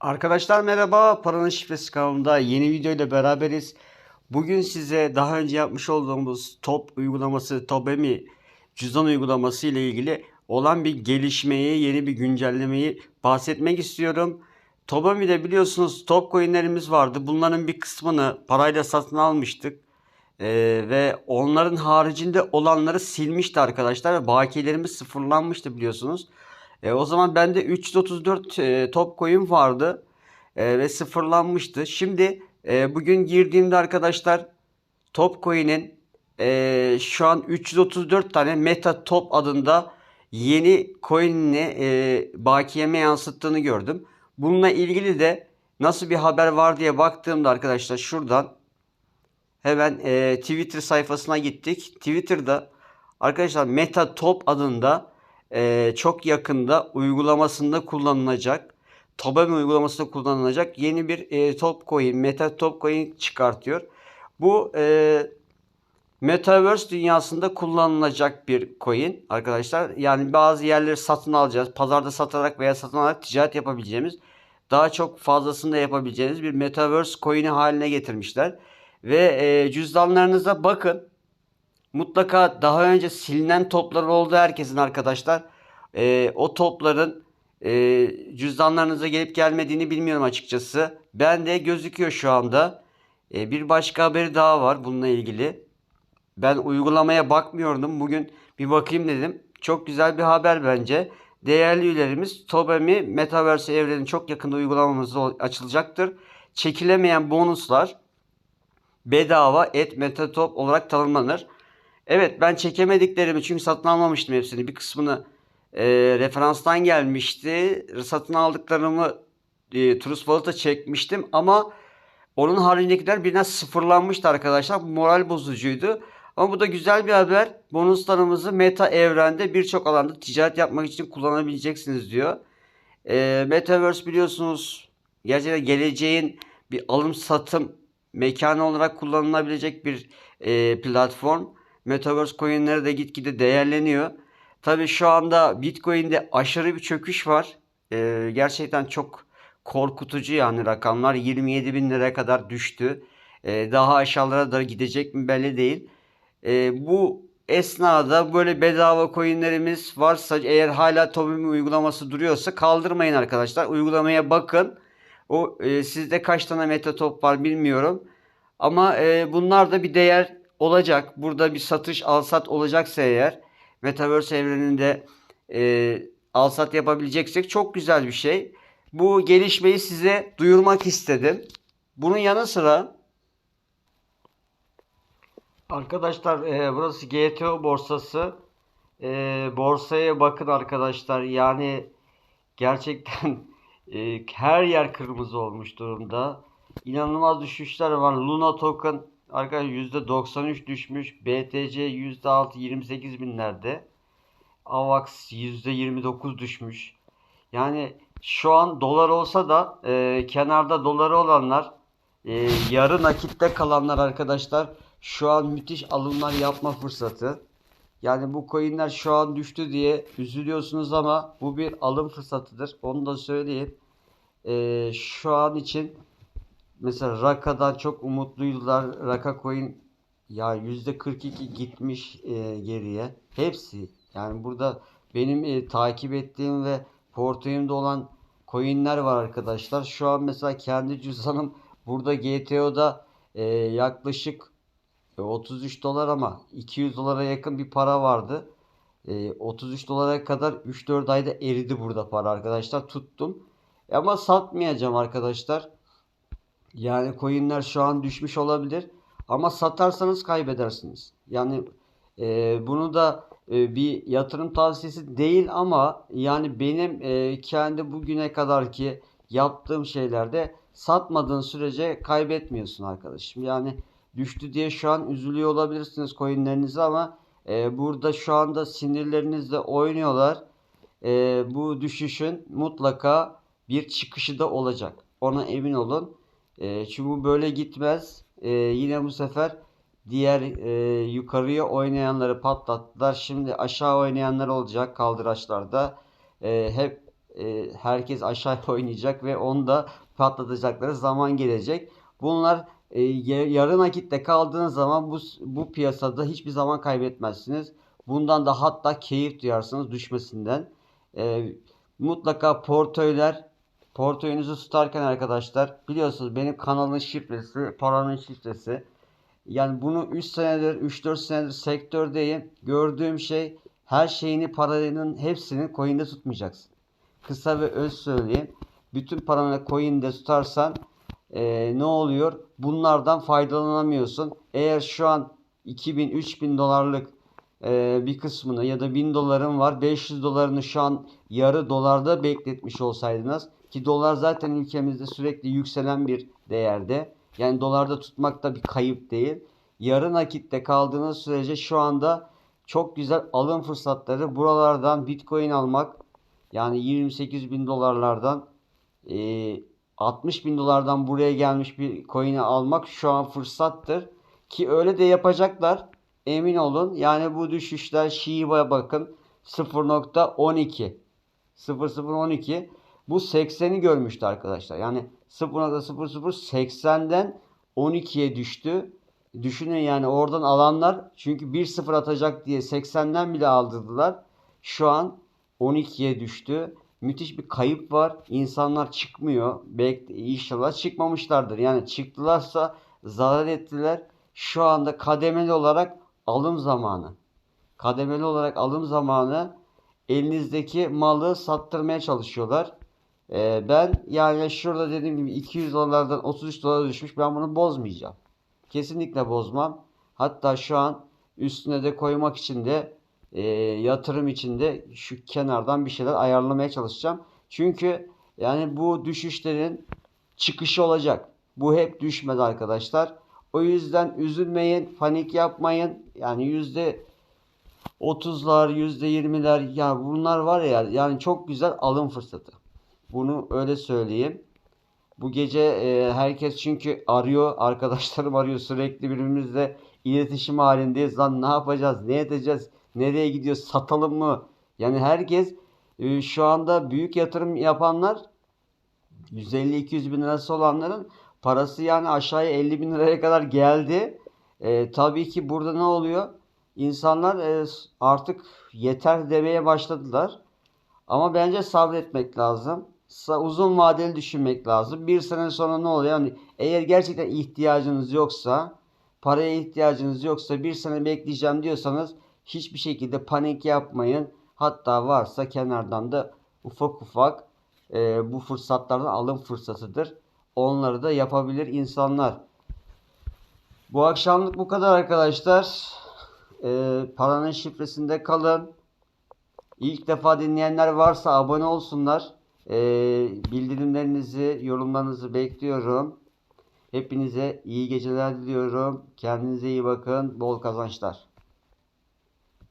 Arkadaşlar merhaba. Paranın Şifresi kanalında yeni video ile beraberiz. Bugün size daha önce yapmış olduğumuz Top uygulaması, Tobemi cüzdan uygulaması ile ilgili olan bir gelişmeyi, yeni bir güncellemeyi bahsetmek istiyorum. Tobemi'de biliyorsunuz top coinlerimiz vardı. Bunların bir kısmını parayla satın almıştık. Ee, ve onların haricinde olanları silmişti arkadaşlar. Bakiyelerimiz sıfırlanmıştı biliyorsunuz. E, o zaman bende 334 e, top coin vardı E, ve sıfırlanmıştı. Şimdi e, bugün girdiğimde arkadaşlar top coin'in e, şu an 334 tane meta top adında yeni coin'ini e, bakiyeme yansıttığını gördüm. Bununla ilgili de nasıl bir haber var diye baktığımda arkadaşlar şuradan hemen e, Twitter sayfasına gittik. Twitter'da arkadaşlar Meta Top adında e, çok yakında uygulamasında kullanılacak Tobami uygulamasında kullanılacak yeni bir e, top coin, Meta Top coin çıkartıyor. Bu e, Metaverse dünyasında kullanılacak bir coin arkadaşlar. Yani bazı yerleri satın alacağız. Pazarda satarak veya satın alarak ticaret yapabileceğimiz daha çok fazlasını da yapabileceğiniz bir Metaverse coin'i haline getirmişler. Ve e, cüzdanlarınıza bakın. Mutlaka daha önce silinen toplar oldu herkesin arkadaşlar. E, o topların e, cüzdanlarınıza gelip gelmediğini bilmiyorum açıkçası. Ben de gözüküyor şu anda. E, bir başka haberi daha var bununla ilgili. Ben uygulamaya bakmıyordum. Bugün bir bakayım dedim. Çok güzel bir haber bence. Değerli üyelerimiz Tobemi Metaverse evrenin çok yakında uygulamamızda açılacaktır. Çekilemeyen bonuslar bedava et metatop olarak tanımlanır. Evet ben çekemediklerimi çünkü satın almamıştım hepsini. Bir kısmını e, referanstan gelmişti. Satın aldıklarımı e, Trust Wallet'a çekmiştim ama onun haricindekiler birine sıfırlanmıştı arkadaşlar. Bu moral bozucuydu. Ama bu da güzel bir haber. Bonuslarımızı meta evrende birçok alanda ticaret yapmak için kullanabileceksiniz diyor. E, Metaverse biliyorsunuz gerçekten geleceğin bir alım satım mekanı olarak kullanılabilecek bir e, platform. Metaverse coinleri de gitgide değerleniyor. Tabii şu anda Bitcoin'de aşırı bir çöküş var. E, gerçekten çok korkutucu yani rakamlar 27 bin liraya kadar düştü. E, daha aşağılara da gidecek mi belli değil. E, bu esnada böyle bedava coinlerimiz varsa eğer hala Tobimi uygulaması duruyorsa kaldırmayın arkadaşlar. Uygulamaya bakın. O e, sizde kaç tane metatop var bilmiyorum. Ama e, bunlar da bir değer olacak. Burada bir satış alsat olacaksa eğer Metaverse evreninde e, alsat yapabileceksek çok güzel bir şey. Bu gelişmeyi size duyurmak istedim. Bunun yanı sıra arkadaşlar e, burası GTO borsası. E, borsaya bakın arkadaşlar. Yani gerçekten e, her yer kırmızı olmuş durumda. İnanılmaz düşüşler var. Luna token arkadaşlar %93 düşmüş. BTC %6 28 binlerde. AVAX %29 düşmüş. Yani şu an dolar olsa da e, kenarda doları olanlar e, yarı nakitte kalanlar arkadaşlar şu an müthiş alımlar yapma fırsatı. Yani bu coinler şu an düştü diye üzülüyorsunuz ama bu bir alım fırsatıdır. Onu da söyleyeyim. Ee, şu an için mesela Raka'dan çok umutluydular. Raka coin ya %42 gitmiş e, geriye. Hepsi yani burada benim e, takip ettiğim ve portföyümde olan coinler var arkadaşlar. Şu an mesela kendi cüzdanım burada GTO'da e, yaklaşık e, 33 dolar ama 200 dolara yakın bir para vardı. E, 33 dolara kadar 3-4 ayda eridi burada para arkadaşlar. Tuttum. E, ama satmayacağım arkadaşlar. Yani coinler şu an düşmüş olabilir. Ama satarsanız kaybedersiniz. Yani e, bunu da e, bir yatırım tavsiyesi değil ama yani benim e, kendi bugüne kadar ki yaptığım şeylerde satmadığın sürece kaybetmiyorsun arkadaşım. Yani düştü diye şu an üzülüyor olabilirsiniz coinlerinizi ama e, burada şu anda sinirlerinizle oynuyorlar. E, bu düşüşün mutlaka bir çıkışı da olacak. Ona emin olun. E, çünkü bu böyle gitmez. E, yine bu sefer diğer e, yukarıya oynayanları patlattılar. Şimdi aşağı oynayanlar olacak kaldıraçlarda. E, hep e, herkes aşağı oynayacak ve onu da patlatacakları zaman gelecek. Bunlar e, ya- yarı nakitte kaldığınız zaman bu bu piyasada hiçbir zaman kaybetmezsiniz. Bundan da hatta keyif duyarsınız düşmesinden. E, mutlaka portföyler portföyünüzü tutarken arkadaşlar biliyorsunuz benim kanalın şifresi, paranın şifresi. Yani bunu 3 senedir, 3-4 senedir sektördeyim. Gördüğüm şey her şeyini paranın hepsini coin'de tutmayacaksın. Kısa ve öz söyleyeyim. Bütün paranı coin'de tutarsan eee, ne oluyor? Bunlardan faydalanamıyorsun. Eğer şu an 2000-3000 dolarlık eee, bir kısmını ya da 1000 doların var. 500 dolarını şu an yarı dolarda bekletmiş olsaydınız ki dolar zaten ülkemizde sürekli yükselen bir değerde. Yani dolarda tutmak da bir kayıp değil. Yarı nakitte kaldığınız sürece şu anda çok güzel alım fırsatları. Buralardan Bitcoin almak yani 28 bin dolarlardan e, 60 bin dolardan buraya gelmiş bir coin'i almak şu an fırsattır. Ki öyle de yapacaklar. Emin olun. Yani bu düşüşler Shiba'ya bakın 0.12 0012 bu 80'i görmüştü arkadaşlar. Yani 0.0080'den 12'ye düştü. Düşünün yani oradan alanlar çünkü 1-0 atacak diye 80'den bile aldırdılar. Şu an 12'ye düştü. Müthiş bir kayıp var. İnsanlar çıkmıyor. Belki inşallah çıkmamışlardır. Yani çıktılarsa zarar ettiler. Şu anda kademeli olarak alım zamanı. Kademeli olarak alım zamanı elinizdeki malı sattırmaya çalışıyorlar. Ee, ben yani şurada dediğim gibi 200 dolardan 33 dolara düşmüş. Ben bunu bozmayacağım. Kesinlikle bozmam. Hatta şu an üstüne de koymak için de e, yatırım için de şu kenardan bir şeyler ayarlamaya çalışacağım. Çünkü yani bu düşüşlerin çıkışı olacak. Bu hep düşmedi arkadaşlar. O yüzden üzülmeyin, panik yapmayın. Yani yüzde 30'lar, %20'ler ya bunlar var ya yani çok güzel alım fırsatı. Bunu öyle söyleyeyim. Bu gece e, herkes çünkü arıyor, arkadaşlarım arıyor sürekli birbirimizle iletişim halindeyiz. Lan ne yapacağız, ne edeceğiz, nereye gidiyoruz, satalım mı? Yani herkes e, şu anda büyük yatırım yapanlar 150-200 bin lirası olanların parası yani aşağıya 50 bin liraya kadar geldi. E, tabii ki burada ne oluyor? İnsanlar e, artık yeter demeye başladılar. Ama bence sabretmek lazım. Uzun vadeli düşünmek lazım. Bir sene sonra ne oluyor? Yani eğer gerçekten ihtiyacınız yoksa, paraya ihtiyacınız yoksa bir sene bekleyeceğim diyorsanız hiçbir şekilde panik yapmayın. Hatta varsa kenardan da ufak ufak e, bu fırsatlardan alım fırsatıdır. Onları da yapabilir insanlar. Bu akşamlık bu kadar arkadaşlar. E, paranın şifresinde kalın. İlk defa dinleyenler varsa abone olsunlar. Ee, bildirimlerinizi, yorumlarınızı bekliyorum. Hepinize iyi geceler diliyorum. Kendinize iyi bakın. Bol kazançlar.